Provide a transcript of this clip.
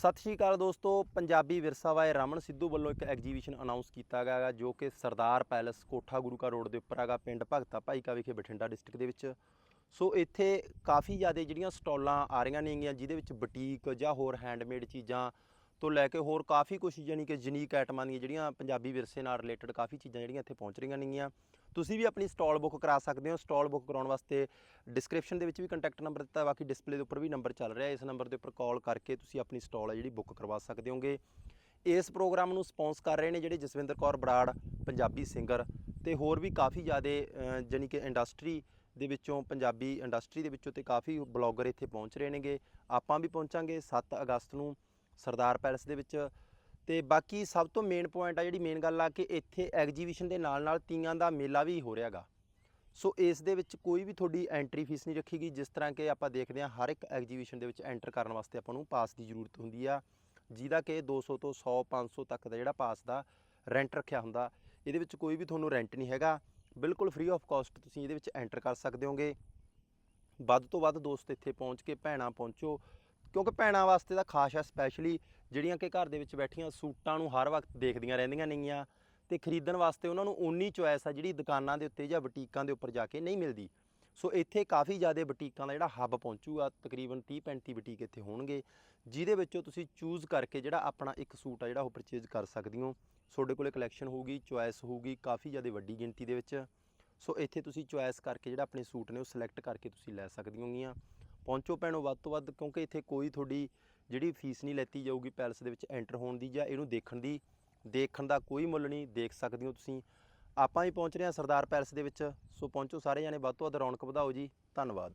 ਸਤਿ ਸ਼੍ਰੀ ਅਕਾਲ ਦੋਸਤੋ, ਪੰਜਾਬੀ ਵਿਰਸਾ ਵਾਏ ਰਮਨ ਸਿੱਧੂ ਵੱਲੋਂ ਇੱਕ ਐਗਜੀਬਿਸ਼ਨ ਅਨਾਉਂਸ ਕੀਤਾ ਗਿਆ ਹੈਗਾ, ਜੋ ਕਿ ਸਰਦਾਰ ਪੈਲਸ ਕੋਠਾ ਗੁਰੂ ਕਾ ਰੋਡ ਦੇ ਉੱਪਰ ਹੈਗਾ, ਪਿੰਡ ਭਗਤਾ ਭਾਈਕਾ ਵਿਖੇ ਬਠਿੰਡਾ ਡਿਸਟ੍ਰਿਕਟ ਦੇ ਵਿੱਚ। ਸੋ ਇੱਥੇ ਕਾਫੀ ਜ਼ਿਆਦਾ ਜਿਹੜੀਆਂ ਸਟਾਲਾਂ ਆ ਰਹੀਆਂ ਨੇਗੀਆਂ, ਜਿਹਦੇ ਵਿੱਚ ਬੁਟੀਕ ਜਾਂ ਹੋਰ ਹੈਂਡਮੇਡ ਚੀਜ਼ਾਂ ਤੋਂ ਲੈ ਕੇ ਹੋਰ ਕਾਫੀ ਕੁਝ ਯਾਨੀ ਕਿ ਜਨੀਕ ਆਈਟਮਾਂ ਦੀਆਂ ਜਿਹੜੀਆਂ ਪੰਜਾਬੀ ਵਿਰਸੇ ਨਾਲ ਰਿਲੇਟਡ ਕਾਫੀ ਚੀਜ਼ਾਂ ਜਿਹੜੀਆਂ ਇੱਥੇ ਪਹੁੰਚ ਰਹੀਆਂ ਨੇਗੀਆਂ। ਤੁਸੀਂ ਵੀ ਆਪਣੀ ਸਟਾਲ ਬੁੱਕ ਕਰਾ ਸਕਦੇ ਹੋ। ਸਟਾਲ ਬੁੱਕ ਕਰਾਉਣ ਵਾਸਤੇ ਡਿਸਕ੍ਰਿਪਸ਼ਨ ਦੇ ਵਿੱਚ ਵੀ ਕੰਟੈਕਟ ਨੰਬਰ ਦਿੱਤਾ, ਬਾਕੀ ਡਿਸਪਲੇ ਦੇ ਉੱਪਰ ਵੀ ਨੰਬਰ ਚੱਲ ਰਿਹਾ। ਇਸ ਨੰਬਰ ਦੇ ਉੱਪਰ ਕਾਲ ਕਰਕੇ ਤੁਸੀਂ ਆਪਣੀ ਸਟਾਲ ਹੈ ਜਿਹੜੀ ਬੁੱਕ ਕਰਵਾ ਸਕਦੇ ਹੋਗੇ। ਇਸ ਪ੍ਰੋਗਰਾਮ ਨੂੰ ਸਪਾਂਸ ਕਰ ਰਹੇ ਨੇ ਜਿਹੜੇ ਜਸਵਿੰਦਰ ਕੌਰ ਬਰਾੜ, ਪੰਜਾਬੀ ਸਿੰਗਰ ਤੇ ਹੋਰ ਵੀ ਕਾਫੀ ਜ਼ਿਆਦਾ ਜਾਨੀ ਕਿ ਇੰਡਸਟਰੀ ਦੇ ਵਿੱਚੋਂ, ਪੰਜਾਬੀ ਇੰਡਸਟਰੀ ਦੇ ਵਿੱਚੋਂ ਤੇ ਕਾਫੀ ਬਲੌਗਰ ਇੱਥੇ ਪਹੁੰਚ ਰਹੇ ਨੇਗੇ। ਆਪਾਂ ਵੀ ਪਹੁੰਚਾਂਗੇ 7 ਅਗਸਤ ਨੂੰ ਸਰਦਾਰ ਪੈਲਸ ਦੇ ਵਿੱਚ। ਤੇ ਬਾਕੀ ਸਭ ਤੋਂ ਮੇਨ ਪੁਆਇੰਟ ਆ ਜਿਹੜੀ ਮੇਨ ਗੱਲ ਆ ਕਿ ਇੱਥੇ ਐਗਜੀਬਿਸ਼ਨ ਦੇ ਨਾਲ ਨਾਲ ਤੀਆਂ ਦਾ ਮੇਲਾ ਵੀ ਹੋ ਰਿਹਾਗਾ। ਸੋ ਇਸ ਦੇ ਵਿੱਚ ਕੋਈ ਵੀ ਤੁਹਾਡੀ ਐਂਟਰੀ ਫੀਸ ਨਹੀਂ ਰੱਖੀ ਗਈ ਜਿਸ ਤਰ੍ਹਾਂ ਕਿ ਆਪਾਂ ਦੇਖਦੇ ਹਾਂ ਹਰ ਇੱਕ ਐਗਜੀਬਿਸ਼ਨ ਦੇ ਵਿੱਚ ਐਂਟਰ ਕਰਨ ਵਾਸਤੇ ਆਪਾਂ ਨੂੰ ਪਾਸ ਦੀ ਜ਼ਰੂਰਤ ਹੁੰਦੀ ਆ, ਜਿਹਦਾ ਕਿ 200 ਤੋਂ 100 500 ਤੱਕ ਦਾ ਜਿਹੜਾ ਪਾਸ ਦਾ ਰੈਂਟ ਰੱਖਿਆ ਹੁੰਦਾ, ਇਹਦੇ ਵਿੱਚ ਕੋਈ ਵੀ ਤੁਹਾਨੂੰ ਰੈਂਟ ਨਹੀਂ ਹੈਗਾ। ਬਿਲਕੁਲ ਫ੍ਰੀ ਆਫ ਕਾਸਟ ਤੁਸੀਂ ਇਹਦੇ ਵਿੱਚ ਐਂਟਰ ਕਰ ਸਕਦੇ ਹੋਗੇ। ਵੱਧ ਤੋਂ ਵੱਧ ਦੋਸਤ ਇੱਥੇ ਪਹੁੰਚ ਕੇ ਭੈਣਾਂ ਪਹੁੰਚੋ ਕਿਉਂਕਿ ਭੈਣਾਂ ਵਾਸਤੇ ਤਾਂ ਖਾਸ ਆ ਸਪੈਸ਼ਲੀ ਜਿਹੜੀਆਂ ਕਿ ਘਰ ਦੇ ਵਿੱਚ ਬੈਠੀਆਂ ਸੂਟਾਂ ਨੂੰ ਹਰ ਵਕਤ ਦੇਖਦੀਆਂ ਰਹਿੰਦੀਆਂ ਨੇਗੀਆਂ ਤੇ ਖਰੀਦਣ ਵਾਸਤੇ ਉਹਨਾਂ ਨੂੰ ਓਨੀ ਚੁਆਇਸ ਆ ਜਿਹੜੀ ਦੁਕਾਨਾਂ ਦੇ ਉੱਤੇ ਜਾਂ ਬੁਟੀਕਾਂ ਦੇ ਉੱਪਰ ਜਾ ਕੇ ਨਹੀਂ ਮਿਲਦੀ। ਸੋ ਇੱਥੇ ਕਾਫੀ ਜ਼ਿਆਦਾ ਬੁਟੀਕਾਂ ਦਾ ਜਿਹੜਾ ਹੱਬ ਪਹੁੰਚੂਗਾ ਤਕਰੀਬਨ 30 35 ਬੁਟੀਕ ਇੱਥੇ ਹੋਣਗੇ, ਜਿਹਦੇ ਵਿੱਚੋਂ ਤੁਸੀਂ ਚੂਜ਼ ਕਰਕੇ ਜਿਹੜਾ ਆਪਣਾ ਇੱਕ ਸੂਟ ਆ ਜਿਹੜਾ ਉਹ ਪਰਚੇਜ਼ ਕਰ ਸਕਦੇ ਹੋ। ਤੁਹਾਡੇ ਕੋਲੇ ਕਲੈਕਸ਼ਨ ਹੋਊਗੀ ਚੁਆਇਸ ਹੋਊਗੀ ਕਾਫੀ ਜ਼ਿਆਦਾ ਵੱਡੀ ਗਿਣਤੀ ਦੇ ਵਿੱਚ। ਸੋ ਇੱਥੇ ਤੁਸੀਂ ਚੁਆਇਸ ਕਰਕੇ ਜਿਹੜਾ ਆਪਣੇ ਸੂਟ ਨੇ ਉਹ ਸਿਲੈਕਟ ਕਰਕੇ ਤੁਸੀਂ ਲੈ ਸਕਦੀ ਹੋਗੀਆਂ। ਪਹੁੰਚੋ ਭੈਣੋ, ਵੱਧ ਤੋਂ ਵੱਧ, ਕਿਉਂਕਿ ਇੱਥੇ ਕੋਈ ਤੁਹਾਡੀ ਜਿਹੜੀ ਫੀਸ ਨਹੀਂ ਲੈਤੀ ਜਾਊਗੀ ਪੈਲਸ ਦੇ ਵਿੱਚ ਐਂਟਰ ਹੋਣ ਦੀ ਜਾਂ ਇਹਨੂੰ ਦੇਖਣ ਦੀ, ਦੇਖਣ ਦਾ ਕੋਈ ਮੁੱਲ ਨਹੀਂ, ਦੇਖ ਸਕਦੇ ਹੋ ਤੁਸੀਂ। ਆਪਾਂ ਹੀ ਪਹੁੰਚ ਰਹੇ ਹਾਂ ਸਰਦਾਰ ਪੈਲਸ ਦੇ ਵਿੱਚ, ਸੋ ਪਹੁੰਚੋ ਸਾਰੇ ਜਾਣੇ, ਵੱਧ ਤੋਂ ਵੱਧ ਰੌਣਕ ਵਧਾਓ ਜੀ। ਧੰਨਵਾਦ।